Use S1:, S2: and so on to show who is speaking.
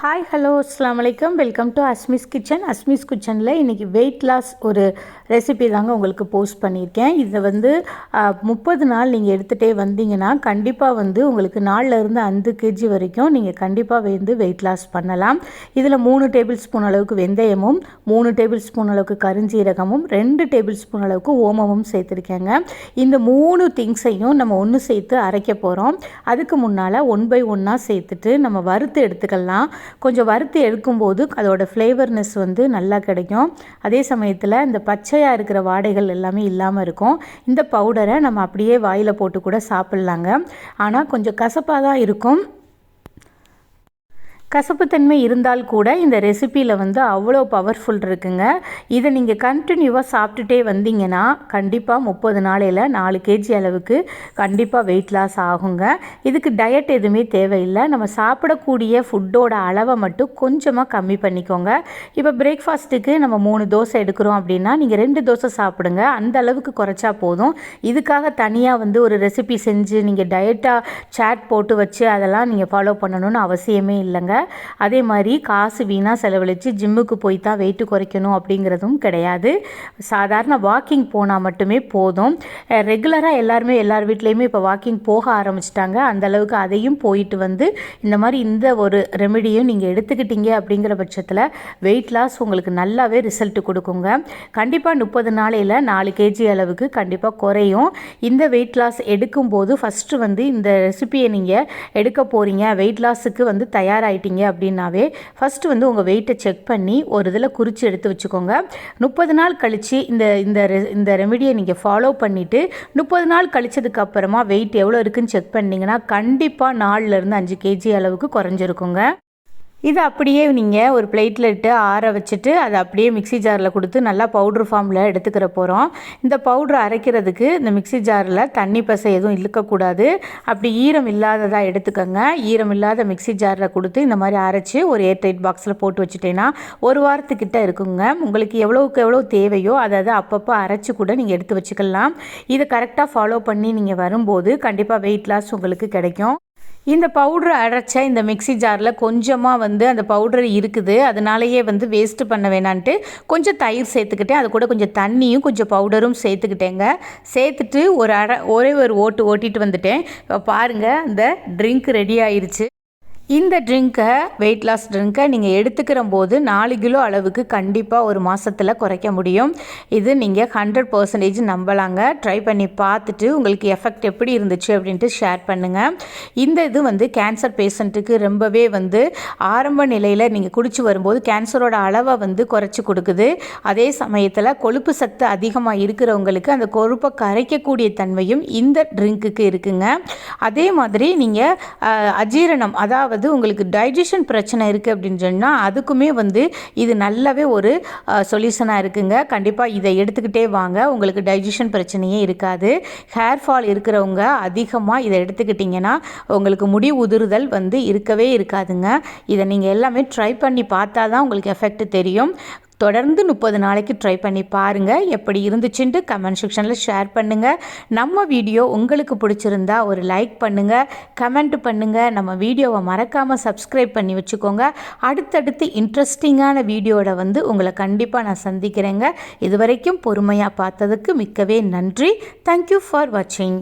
S1: Hi hello அஸ்லாம் வலைக்கம் welcome to Asmi's kitchen Asmi's கிச்சனில் இன்றைக்கி வெயிட் லாஸ் ஒரு ரெசிபி தாங்க உங்களுக்கு போஸ்ட் பண்ணியிருக்கேன். இதை வந்து முப்பது நாள் நீங்கள் எடுத்துகிட்டே வந்தீங்கன்னா கண்டிப்பாக வந்து உங்களுக்கு நாலில் இருந்து அஞ்சு கேஜி வரைக்கும் நீங்கள் கண்டிப்பாக வந்து வெயிட் லாஸ் பண்ணலாம். இதில் மூணு டேபிள் ஸ்பூன் அளவுக்கு வெந்தயமும் மூணு டேபிள் ஸ்பூன் அளவுக்கு கருஞ்சீரகமும் ரெண்டு டேபிள் ஸ்பூன் அளவுக்கு ஓமமும் சேர்த்துருக்கேங்க. இந்த மூணு திங்ஸையும் நம்ம ஒன்று சேர்த்து அரைக்க போகிறோம் அதுக்கு முன்னால் ஒன் பை ஒன்னாக சேர்த்துட்டு நம்ம வறுத்து எடுத்துக்கலாம். கொஞ்சம் வறுத்து எடுக்கும்போது அதோட ஃப்ளேவர்னஸ் வந்து நல்லா கிடைக்கும். அதே சமயத்தில் இந்த பச்சையாக இருக்கிற வாடைகள் எல்லாமே இல்லாமல் இருக்கும். இந்த பவுடரை நம்ம அப்படியே வாயில் போட்டு கூட சாப்பிட்லாங்க. ஆனால் கொஞ்சம் கசப்பாக தான் இருக்கும். கசப்புத்தன்மை இருந்தால் கூட இந்த ரெசிப்பியில் வந்து அவ்வளோ பவர்ஃபுல் இருக்குங்க. இதை நீங்கள் கண்டினியூவாக சாப்பிட்டுட்டே வந்தீங்கன்னா கண்டிப்பாக முப்பது நாளையில் நாலு கேஜி அளவுக்கு கண்டிப்பாக வெயிட் லாஸ் ஆகுங்க. இதுக்கு டயட் எதுவுமே தேவையில்லை. நம்ம சாப்பிடக்கூடிய ஃபுட்டோட அளவை மட்டும் கொஞ்சமாக கம்மி பண்ணிக்கோங்க. இப்போ பிரேக்ஃபாஸ்ட்டுக்கு நம்ம மூணு தோசை எடுக்கிறோம் அப்படின்னா நீங்கள் ரெண்டு தோசை சாப்பிடுங்க. அந்த அளவுக்கு குறைச்சா போதும். இதுக்காக தனியாக வந்து ஒரு ரெசிபி செஞ்சு நீங்கள் டயட்டாக சேட் போட்டு வச்சு அதெல்லாம் நீங்கள் ஃபாலோ பண்ணணும்னு அவசியமே இல்லைங்க. அதே மாதிரி காசு வீணாக செலவழித்து ஜிம்முக்கு போய் தான் வெயிட்டு குறைக்கணும் அப்படிங்கிறதும் கிடையாது. சாதாரண வாக்கிங் போனால் மட்டுமே போதும். ரெகுலராக எல்லாருமே எல்லார் வீட்லேயுமே இப்போ வாக்கிங் போக ஆரம்பிச்சிட்டாங்க. அந்தளவுக்கு அதையும் போயிட்டு வந்து இந்த மாதிரி இந்த ஒரு ரெமெடியும் நீங்கள் எடுத்துக்கிட்டீங்க அப்படிங்கிற பட்சத்தில் வெயிட் லாஸ் உங்களுக்கு நல்லாவே ரிசல்ட் கொடுக்குங்க. கண்டிப்பாக முப்பது நாளையில் நாலு கேஜி அளவுக்கு கண்டிப்பாக குறையும். இந்த வெயிட் லாஸ் எடுக்கும்போது ஃபஸ்ட்டு வந்து இந்த ரெசிபியை நீங்கள் எடுக்க போகிறீங்க வெயிட் லாஸுக்கு வந்து தயாராகிட்டீங்க பண்ணிட்டீங்க அப்படின்னாவே ஃபஸ்ட்டு வந்து உங்கள் வெயிட்டை செக் பண்ணி ஒரு இதில் குறித்து எடுத்து வச்சுக்கோங்க. முப்பது நாள் கழித்து இந்த இந்த இந்த ரெமிடியை நீங்கள் ஃபாலோ பண்ணிவிட்டு முப்பது நாள் கழிச்சதுக்கு அப்புறமா வெயிட் எவ்வளோ இருக்குன்னு செக் பண்ணிங்கன்னா கண்டிப்பாக நாலுலேருந்து அஞ்சு கேஜி அளவுக்கு குறைஞ்சிருக்குங்க. இது அப்படியே நீங்கள் ஒரு பிளேட்டில் இட்டு ஆற வச்சுட்டு அதை அப்படியே மிக்சி ஜாரில் கொடுத்து நல்லா பவுட்ரு ஃபார்மில் எடுத்துக்கிற போகிறோம் இந்த பவுட்ரு அரைக்கிறதுக்கு இந்த மிக்சி ஜாரில் தண்ணி பசை எதுவும் இழுக்கக்கூடாது. அப்படி ஈரம் இல்லாததாக எடுத்துக்கோங்க. ஈரம் இல்லாத மிக்சி ஜாரில் கொடுத்து இந்த மாதிரி அரைச்சி ஒரு ஏர் டைட் பாக்ஸில் போட்டு வச்சுட்டேன்னா ஒரு வாரத்துக்கிட்ட இருக்குங்க. உங்களுக்கு எவ்வளோவுக்கு எவ்வளோ தேவையோ அதை அதை அப்பப்போ அரைச்சி கூட நீங்கள் எடுத்து வச்சுக்கலாம். இதை கரெக்டாக ஃபாலோ பண்ணி நீங்கள் வரும்போது கண்டிப்பாக வெயிட் லாஸ் உங்களுக்கு கிடைக்கும். இந்த பவுட்ரு அரைச்ச இந்த மிக்சி ஜாரில் கொஞ்சமாக வந்து அந்த பவுடர் இருக்குது. அதனாலேயே வந்து வேஸ்ட்டு பண்ண வேணான்ட்டு கொஞ்சம் தயிர் சேர்த்துக்கிட்டேன். அது கூட கொஞ்சம் தண்ணியும் கொஞ்சம் பவுடரும் சேர்த்துக்கிட்டேங்க. சேர்த்துட்டு ஒரு அரை ஒரே ஒரு ஓட்டு ஓட்டிட்டு வந்துட்டேன். இப்போ பாருங்கள் அந்த ட்ரிங்க் ரெடி ஆயிடுச்சு இந்த ட்ரிங்க்கை வெயிட் லாஸ் ட்ரிங்க்கை நீங்கள் எடுத்துக்கிற போது நாலு கிலோ அளவுக்கு கண்டிப்பாக ஒரு மாதத்தில் குறைக்க முடியும். இது நீங்கள் ஹண்ட்ரட் பர்சன்டேஜ் நம்பலாங்க. ட்ரை பண்ணி பார்த்துட்டு உங்களுக்கு எஃபெக்ட் எப்படி இருந்துச்சு அப்படின்ட்டு ஷேர் பண்ணுங்கள் இந்த இது வந்து கேன்சர் பேஷண்ட்டுக்கு ரொம்பவே வந்து ஆரம்ப நிலையில் நீங்கள் குடிச்சு வரும்போது கேன்சரோட அளவை வந்து குறைச்சி கொடுக்குது. அதே சமயத்தில் கொழுப்பு சத்து அதிகமாக இருக்கிறவங்களுக்கு அந்த கொழுப்பை கரைக்கக்கூடிய தன்மையும் இந்த ட்ரிங்க்குக்கு இருக்குங்க. அதே மாதிரி நீங்கள் அஜீரணம் அதாவது அதாவது உங்களுக்கு டைஜஷன் பிரச்சனை இருக்குது அப்படின்னு சொன்னால் அதுக்குமே வந்து இது நல்லாவே ஒரு சொல்யூஷனாக இருக்குங்க. கண்டிப்பாக இதை எடுத்துக்கிட்டே வாங்க. உங்களுக்கு டைஜஷன் பிரச்சனையே இருக்காது. ஹேர் ஃபால் இருக்கிறவங்க அதிகமாக இதை எடுத்துக்கிட்டிங்கன்னா உங்களுக்கு முடி உதிர்தல் வந்து இருக்கவே இருக்காதுங்க. இதை நீங்கள் எல்லாமே ட்ரை பண்ணி பார்த்தா தான் உங்களுக்கு எஃபெக்ட் தெரியும். தொடர்ந்து முப்பது நாளைக்கு ட்ரை பண்ணி பாருங்கள் எப்படி இருந்துச்சுன்ட்டு கமெண்ட் செக்ஷனில் ஷேர் பண்ணுங்கள் நம்ம வீடியோ உங்களுக்கு பிடிச்சிருந்தா ஒரு லைக் பண்ணுங்கள் கமெண்ட் பண்ணுங்கள் நம்ம வீடியோவை மறக்காமல் சப்ஸ்கிரைப் பண்ணி வச்சுக்கோங்க. அடுத்தடுத்து இன்ட்ரெஸ்டிங்கான வீடியோட வந்து உங்களை கண்டிப்பாக நான் சந்திக்கிறேங்க. இது வரைக்கும் பொறுமையாக பார்த்ததுக்கு மிக்கவே நன்றி. தேங்க்யூ ஃபார் வாட்சிங்